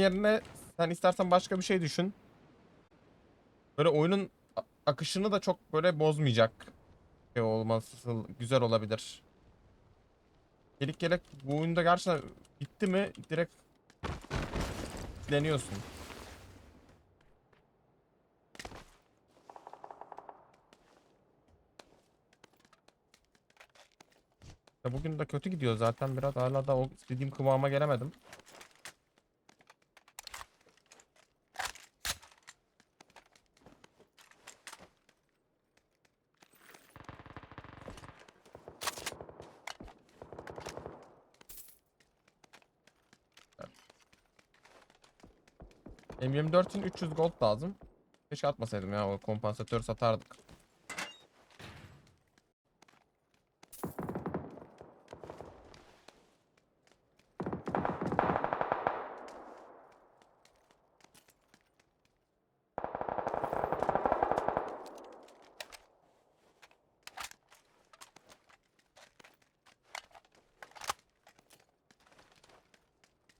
yerine sen istersen başka bir şey düşün. Böyle oyunun akışını da çok böyle bozmayacak şey olması güzel olabilir. Gelik gelek bu oyunda gerçekten bitti mi direkt deniyorsun. Ya bugün de kötü gidiyor zaten biraz hala da o istediğim kıvama gelemedim. M24 için 300 gold lazım. Keşke atmasaydım ya o kompansatör satardık.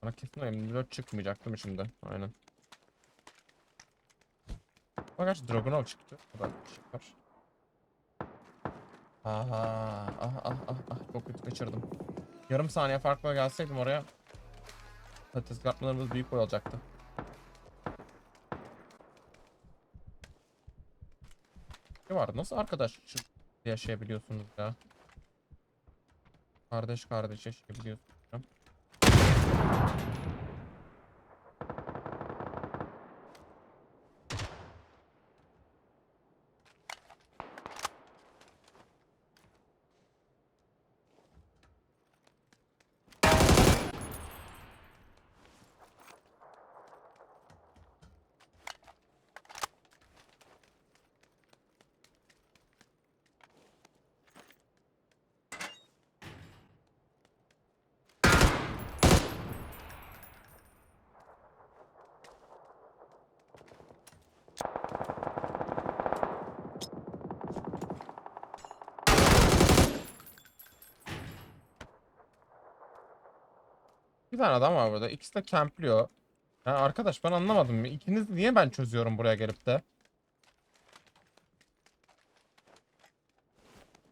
Bana kesin o M24 çıkmayacak değil mi şimdi? Aynen. Ama gerçi Dragunov çıktı. O da şey var. Aha, ah ah ah ah çok kötü kaçırdım. Yarım saniye farkla gelseydim oraya patates kızartmalarımız büyük boy olacaktı. Ne var? Nasıl arkadaş yaşayabiliyorsunuz ya? Kardeş kardeş yaşayabiliyorsunuz. Bir tane adam var burada. İkisi de campliyor. Ya arkadaş ben anlamadım. İkiniz niye ben çözüyorum buraya gelip de?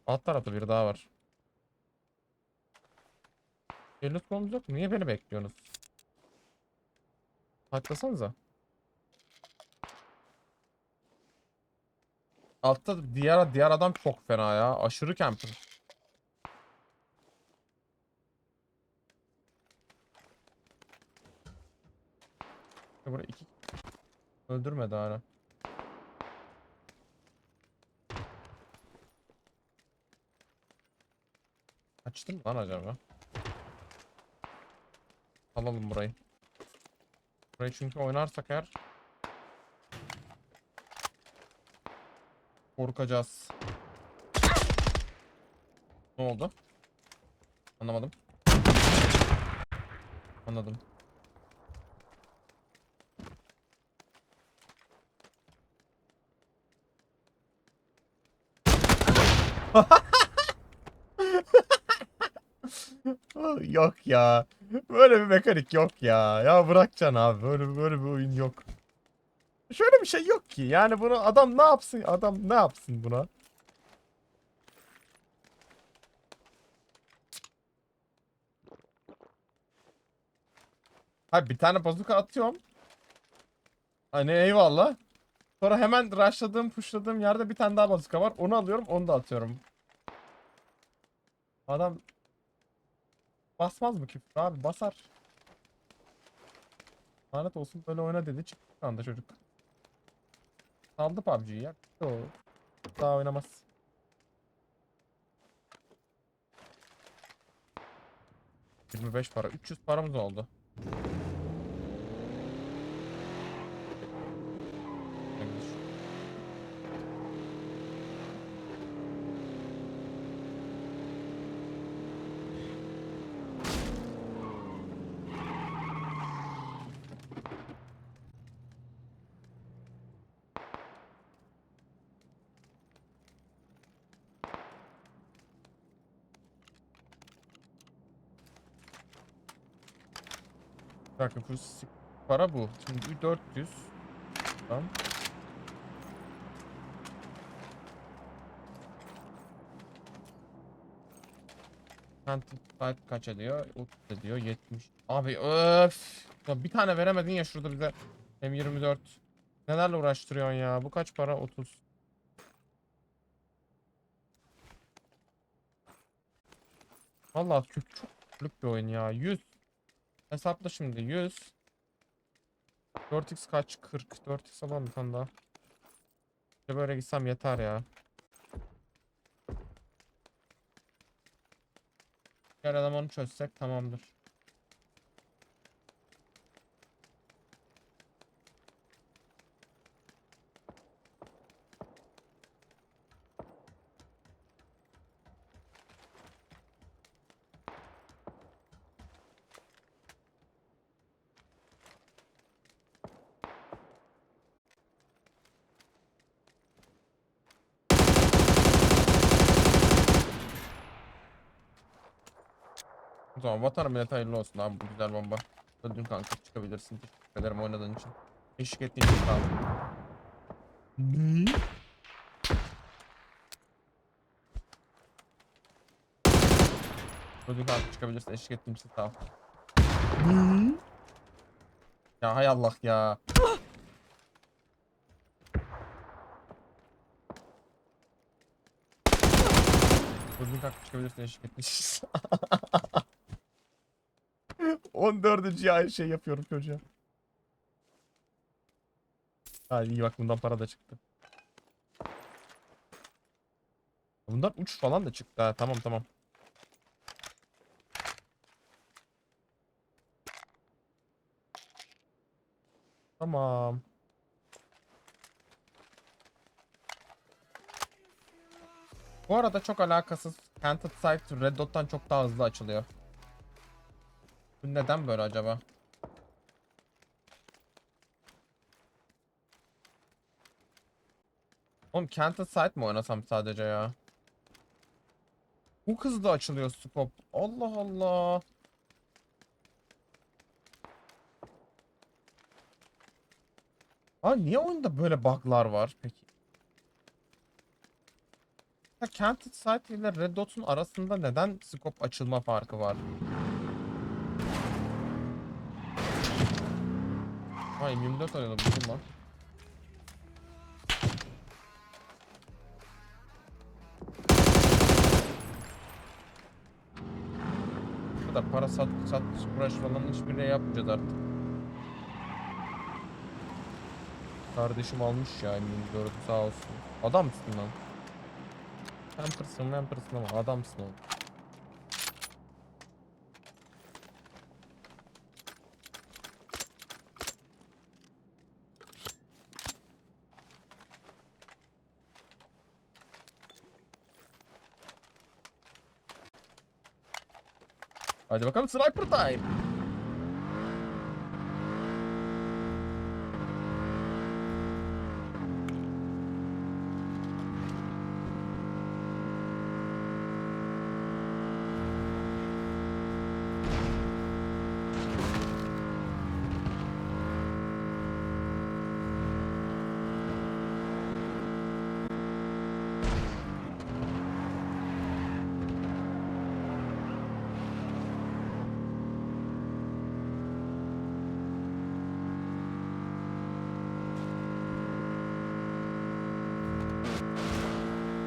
Alt tarafta biri daha var. Eliniz kolunuz yok? Niye beni bekliyorsunuz? Haklasanıza. Altta diğer diğer adam çok fena ya. Aşırı camper. Burada iki öldürmedi hala. Açtın mı lan acaba? Alalım burayı. Burayı çünkü oynarsak eğer korkacağız. Ne oldu? Anlamadım. Anladım. yok ya. Böyle bir mekanik yok ya. Ya bırakacaksın abi. Böyle böyle bir oyun yok. Şöyle bir şey yok ki. Yani bunu adam ne yapsın? Adam ne yapsın buna? Ha bir tane bazuka atıyorum. Hani eyvallah. Sonra hemen rushladığım, pushladığım yerde bir tane daha bazuka var. Onu alıyorum, onu da atıyorum. Adam basmaz mı küfür abi? Basar. Lanet olsun böyle oyna dedi. Çıktı anda çocuk. Saldı PUBG'yi ya. O. Daha oynamaz. ...25 para. 300 paramız oldu. Dakika full para bu. Şimdi 400. Tamam. Sight kaç ediyor? 30 ediyor. 70. Abi öf. Bir tane veremedin ya şurada bize. M24. Nelerle uğraştırıyorsun ya? Bu kaç para? 30. Vallahi çok çok bir oyun ya. 100. Hesapla şimdi 100. 4x kaç? 40. 4x alalım bir tane daha. Böyle gitsem yeter ya. Diğer elemanı çözsek tamamdır. Zaman vatan millet hayırlı olsun abi bu güzel bomba. Öldün kanka çıkabilirsin. Teşekkür ederim oynadığın için. Eşlik ettiğin için sağ ol. Ne? Öldün kanka çıkabilirsin. Eşlik ettiğin için sağ ol. Ya hay Allah ya. Öldün kanka çıkabilirsin. Eşlik ettiğin için sağ ol. 14. ay şey yapıyorum çocuğa. Hadi iyi bak bundan para da çıktı. Bundan uç falan da çıktı ha tamam tamam. Tamam. Bu arada çok alakasız. Canted Sight Red Dot'tan çok daha hızlı açılıyor. Neden böyle acaba? Oğlum Canted Sight mı oynasam sadece ya? Bu hızlı açılıyor scope. Allah Allah. Aa niye oyunda böyle bug'lar var peki? Ya Canted Sight ile Red Dot'un arasında neden scope açılma farkı var? Ha M24 oynadım buldum lan. Bu kadar para sat sat uğraş falan hiçbirini yapmayacağız artık. Kardeşim almış ya M24 sağ olsun. Adamsın lan. Pampersın Pampersın ama adamsın oğlum. 始まからのスナイプルタイム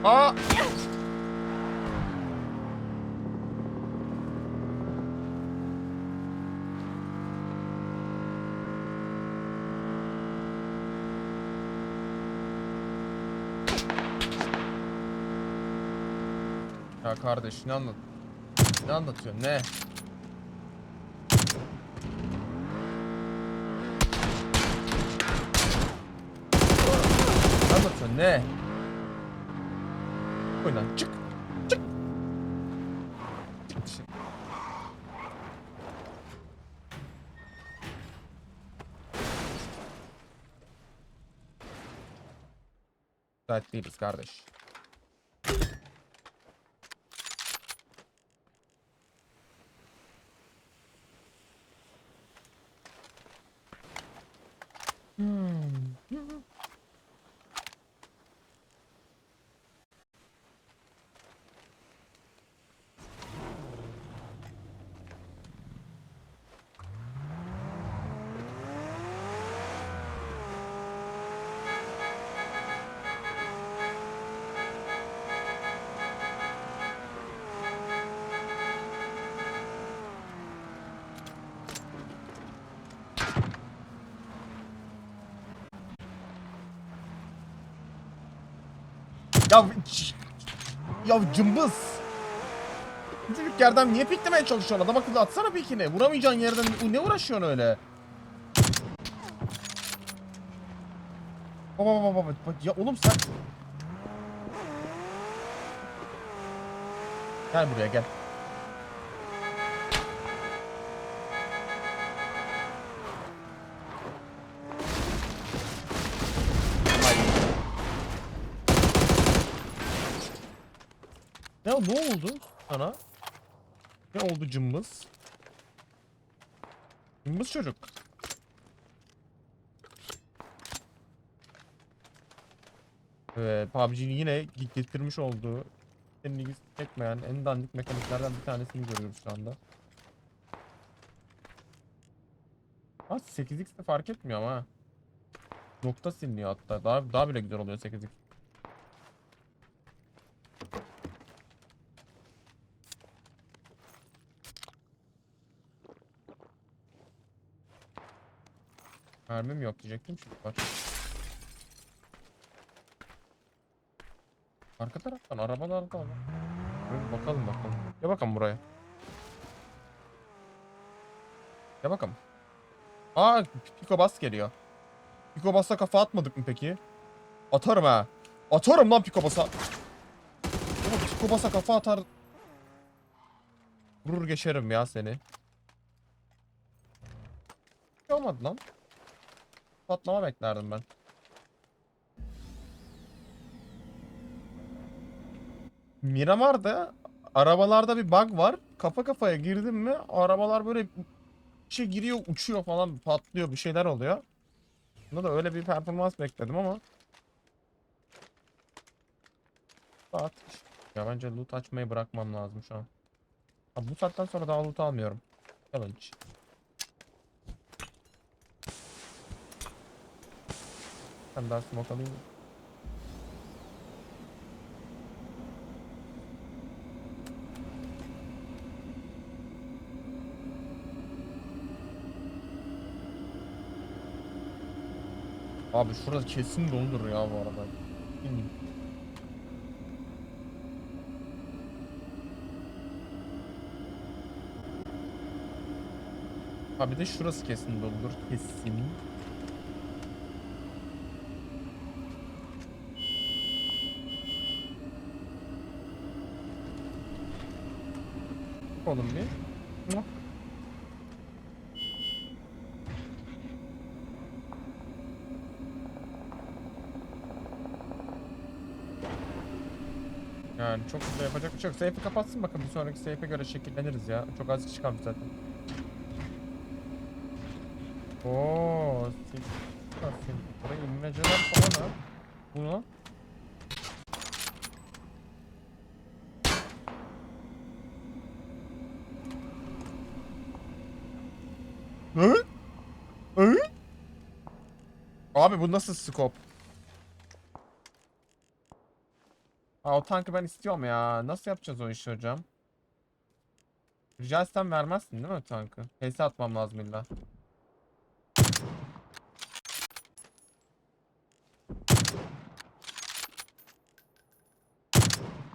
Aa! Ya kardeş ne anlat? Ne anlatıyorsun ne? Ne anlatıyorsun ne? Oyundan çık. Çık. Çık dışarı. Müsait değiliz kardeş. Ya ya cımbız. Küçücük yerden niye piklemeye çalışıyorsun? Adam akıllı atsana pikini. Vuramayacağın yerden ne uğraşıyorsun öyle? Baba baba baba baba. Ya oğlum sen... Gel buraya gel. Ne oldu sana? Ne oldu cımbız? Cımbız çocuk. Evet, PUBG'nin yine getirmiş olduğu senin ilgisi çekmeyen en dandik mekaniklerden bir tanesini görüyoruz şu anda. Ha 8x de fark etmiyor ama. Nokta siliniyor hatta. Daha daha bile güzel oluyor 8x. Mermim yok diyecektim şimdi var. Arka taraftan arabalarda var. Böyle bakalım bakalım. Ya bakalım buraya. Ya bakalım. Aa Pico Bas geliyor. Pico Bas'a kafa atmadık mı peki? Atarım ha. Atarım lan Pico Bas'a. Oğlum Bas'a kafa atar. Vurur geçerim ya seni. Ne olmadı lan? Patlama beklerdim ben. Miramar'da arabalarda bir bug var. Kafa kafaya girdim mi arabalar böyle şey giriyor uçuyor falan patlıyor bir şeyler oluyor. Bunda da öyle bir performans bekledim ama. Saat. Ya bence loot açmayı bırakmam lazım şu an. Ha, bu saatten sonra daha loot almıyorum. Challenge. Ben smoke alayım. mı? Abi şurada kesin doludur ya bu arada. Eminim. Abi de şurası kesin doludur. Kesin. Oğlum bir. Yani çok da yapacak bir şey yok. Safe'i kapatsın bakın bir sonraki safe'e göre şekilleniriz ya. Çok az kişi kaldı zaten. Oo, Buraya inmeceler falan ha. Bu Abi bu nasıl scope? Aa, o tankı ben istiyorum ya. Nasıl yapacağız o işi hocam? Rica etsem vermezsin değil mi tankı? PS atmam lazım illa.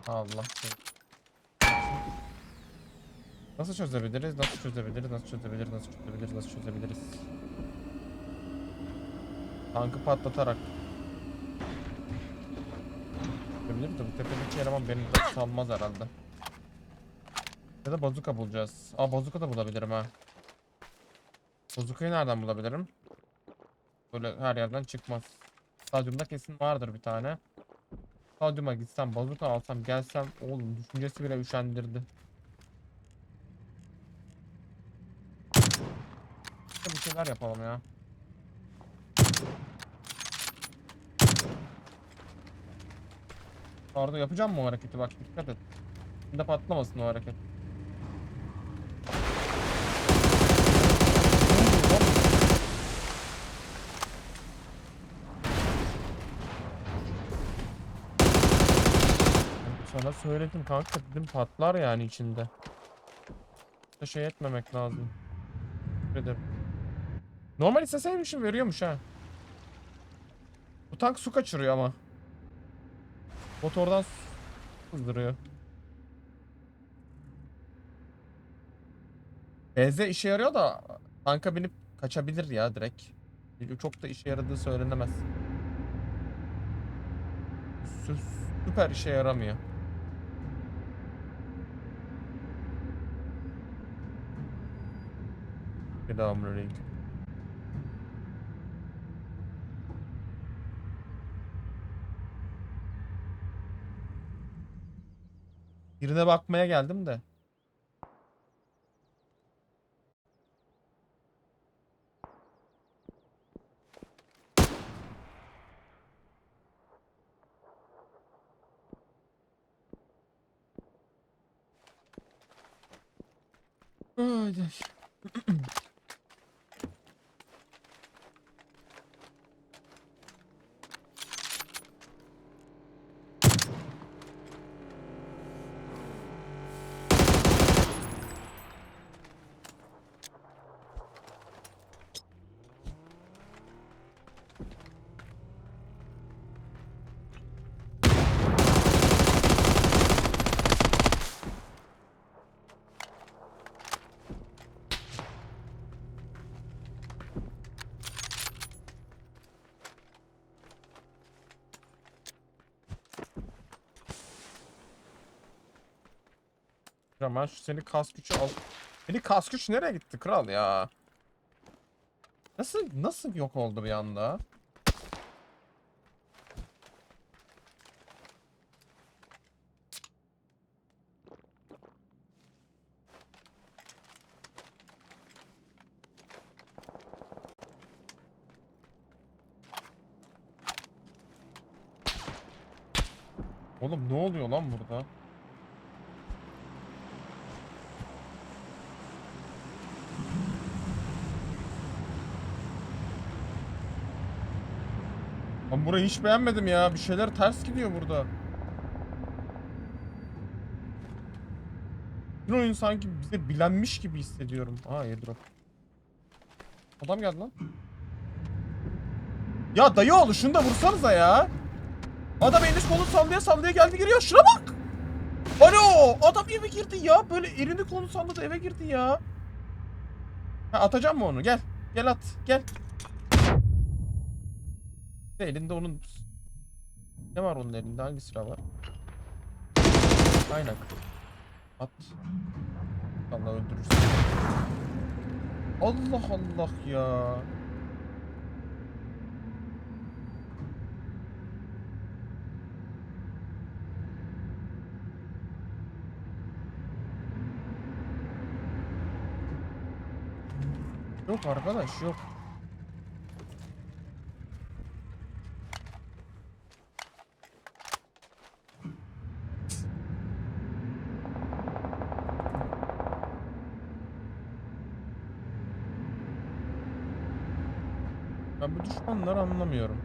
Allah. Nasıl çözebiliriz? Nasıl çözebiliriz? Nasıl çözebiliriz? Nasıl çözebiliriz? Nasıl çözebiliriz? Tankı patlatarak. Çözebiliriz de bu tepedeki eleman beni salmaz herhalde. Ya da bazuka bulacağız. Aa bazuka da bulabilirim ha. Bazukayı nereden bulabilirim? Böyle her yerden çıkmaz. Stadyumda kesin vardır bir tane. Stadyuma gitsem bazuka alsam gelsem oğlum düşüncesi bile üşendirdi. şeyler yapalım ya. Pardon yapacağım mı o hareketi bak dikkat et. Şimdi patlamasın o hareket. Sana söyledim kanka dedim patlar yani içinde. Şey etmemek lazım. Teşekkür. Normal isteseymişim veriyormuş ha. Bu tank su kaçırıyor ama. Motordan su sızdırıyor. BZ işe yarıyor da tanka binip kaçabilir ya direkt. Çok da işe yaradığı söylenemez. Sü- Süper işe yaramıyor. Selamünaleyküm. Birine bakmaya geldim de. Ay, ay. Hemen şu seni kas gücü al. Beni kas güç nereye gitti kral ya? Nasıl nasıl yok oldu bir anda? Oğlum ne oluyor lan burada? Ben burayı hiç beğenmedim ya. Bir şeyler ters gidiyor burada. Bütün oyun sanki bize bilenmiş gibi hissediyorum. Aa airdrop. Adam geldi lan. Ya dayı oğlu şunu da vursanıza ya. Adam elini kolunu sallaya sallaya geldi giriyor. Şuna bak. Alo adam eve girdi ya. Böyle elini kolunu salladı eve girdi ya. Ha, atacağım mı onu? Gel. Gel at. Gel. De elinde onun ne var onun elinde? Hangi silah var? Aynen. At. Allah öldürürsün. Allah Allah ya. Yok arkadaş yok. Ben bu düşmanları anlamıyorum.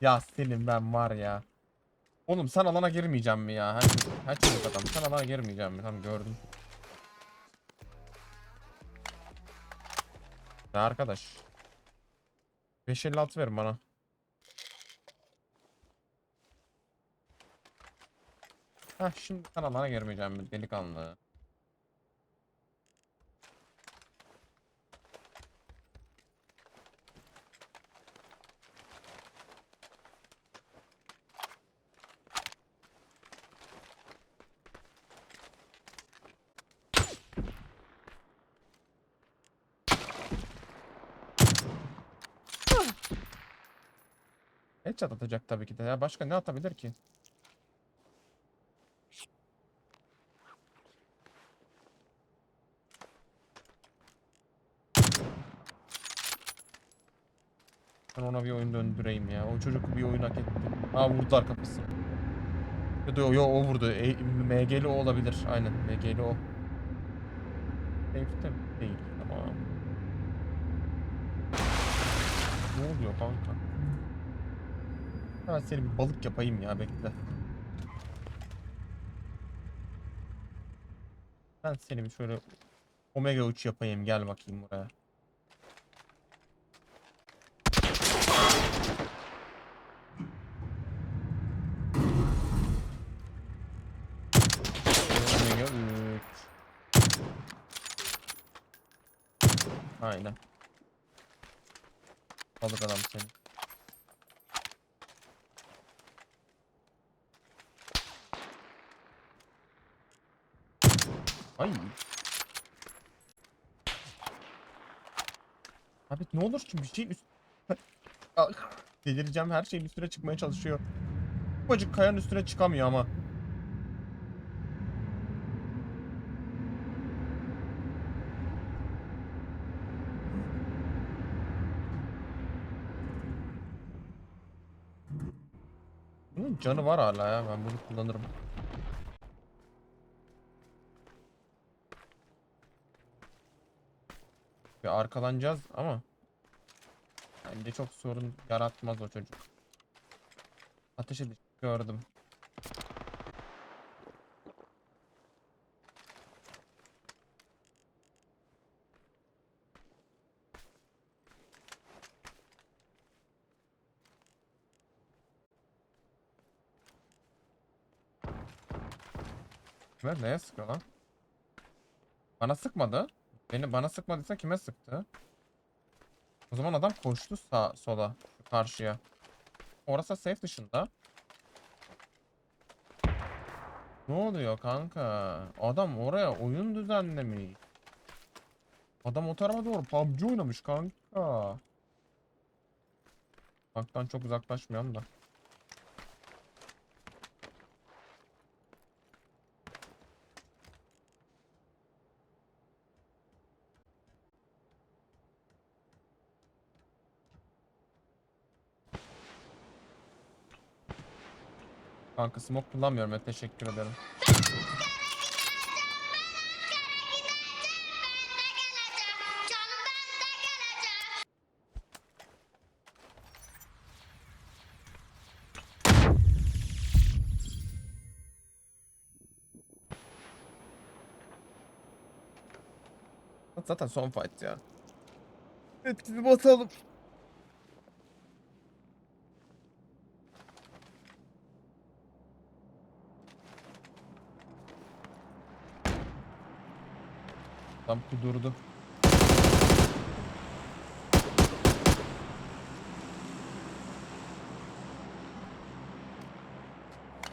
Ya senin ben var ya. Oğlum sen alana girmeyeceğim mi ya? Her, her çocuk adam. Sen alana girmeyeceğim mi? Tamam gördüm. Ya arkadaş. 556 verin bana. Heh şimdi sen alana girmeyeceğim mi delikanlı? Headshot atacak tabii ki de ya. Başka ne atabilir ki? Ben ona bir oyun döndüreyim ya. O çocuk bir oyun hak etti. Ha vurdular kafası. Ya da yo o vurdu. E, MG'li o olabilir. Aynen MG'li o. Safe'de değil. Tamam. Ne oluyor kanka? Ben seni bir balık yapayım ya bekle. Ben seni bir şöyle omega uç yapayım gel bakayım buraya. Omega 3. Aynen. Balık adam seni. Ay. Abi ne olur ki bir şeyin üst... Delireceğim her şeyin üstüne çıkmaya çalışıyor. Ufacık kayanın üstüne çıkamıyor ama. Canı var hala ya ben bunu kullanırım. Arkalanacağız ama bence çok sorun yaratmaz o çocuk. Ateş edici gördüm. Kime neye sıkıyor lan? Bana sıkmadı. Beni bana sıkmadıysa kime sıktı? O zaman adam koştu sağ sola karşıya. Orası safe dışında. Ne oluyor kanka? Adam oraya oyun düzenlemiş. Adam o tarafa doğru PUBG oynamış kanka. Baktan çok uzaklaşmıyorum da. Kanka smoke kullanmıyorum ya teşekkür ederim. Zaten son fight ya. Evet bir Tam kudurdu.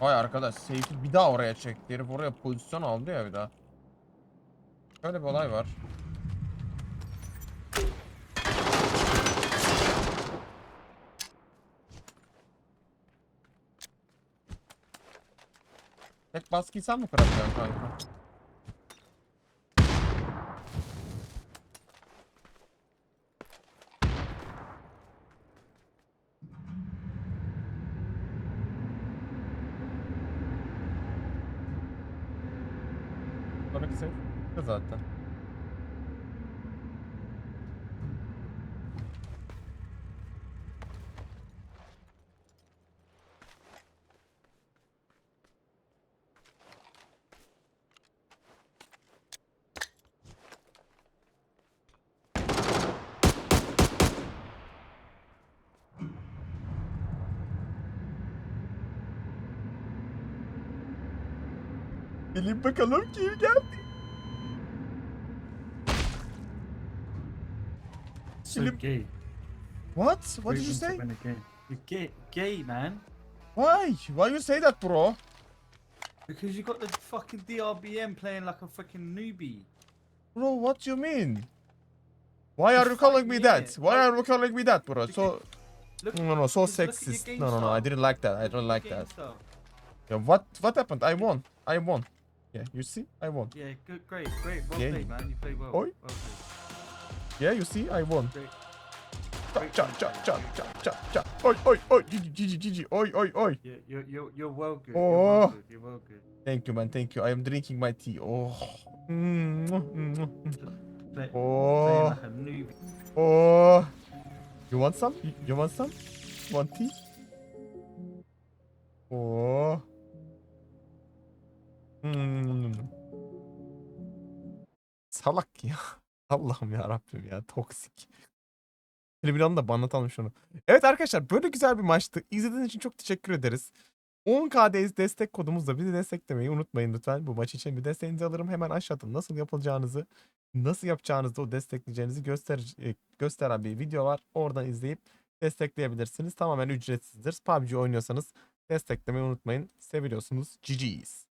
Vay arkadaş safe'i bir daha oraya çekti. Herif oraya pozisyon aldı ya bir daha. Şöyle bir olay var. Tek baskıyı sen mi kıracaksın kanka? Bilin bakalım kim geldi. So Film- gay. What? What did you say? game. You're gay, gay, man. Why? Why you say that, bro? Because you got the fucking DRBM playing like a fucking newbie. Bro, what do you mean? Why are you calling me that? Why are you calling me that, bro? So, Look, No, no, so look at your sexist. No, no, no. I didn't like that. I don't like that. Yeah, what what happened? I won. I won. Yeah, you see? I won. Yeah, good, great, great. Well Yeah, played, man. You played well. Oi. Well played. Yeah, you see? I won. Great. Cha cha cha cha cha cha. Oi oi oi. Gigi gigi gigi. Oi oi oi. Yeah, you're, you're, you're well good. Oh. You're well good. You're well good. Thank you, man. Thank you. I am drinking my tea. Oh. Mm, mm, mm, mm. Play, Oh. like. Oh. You want some? You, you want some? Want tea? Oh. Hmm. Salak ya. Allah'ım ya Rabbim ya toksik. Tribünanı da banlatalım şunu. Evet arkadaşlar böyle güzel bir maçtı. İzlediğiniz için çok teşekkür ederiz. 10KD'yiz destek kodumuzla bizi desteklemeyi unutmayın lütfen. Bu maç için bir desteğinizi alırım. Hemen aşağıda nasıl yapılacağınızı, nasıl yapacağınızı o destekleyeceğinizi göster e, gösteren bir video var. Oradan izleyip destekleyebilirsiniz. Tamamen ücretsizdir. PUBG oynuyorsanız desteklemeyi unutmayın. Seviliyorsunuz. GG's.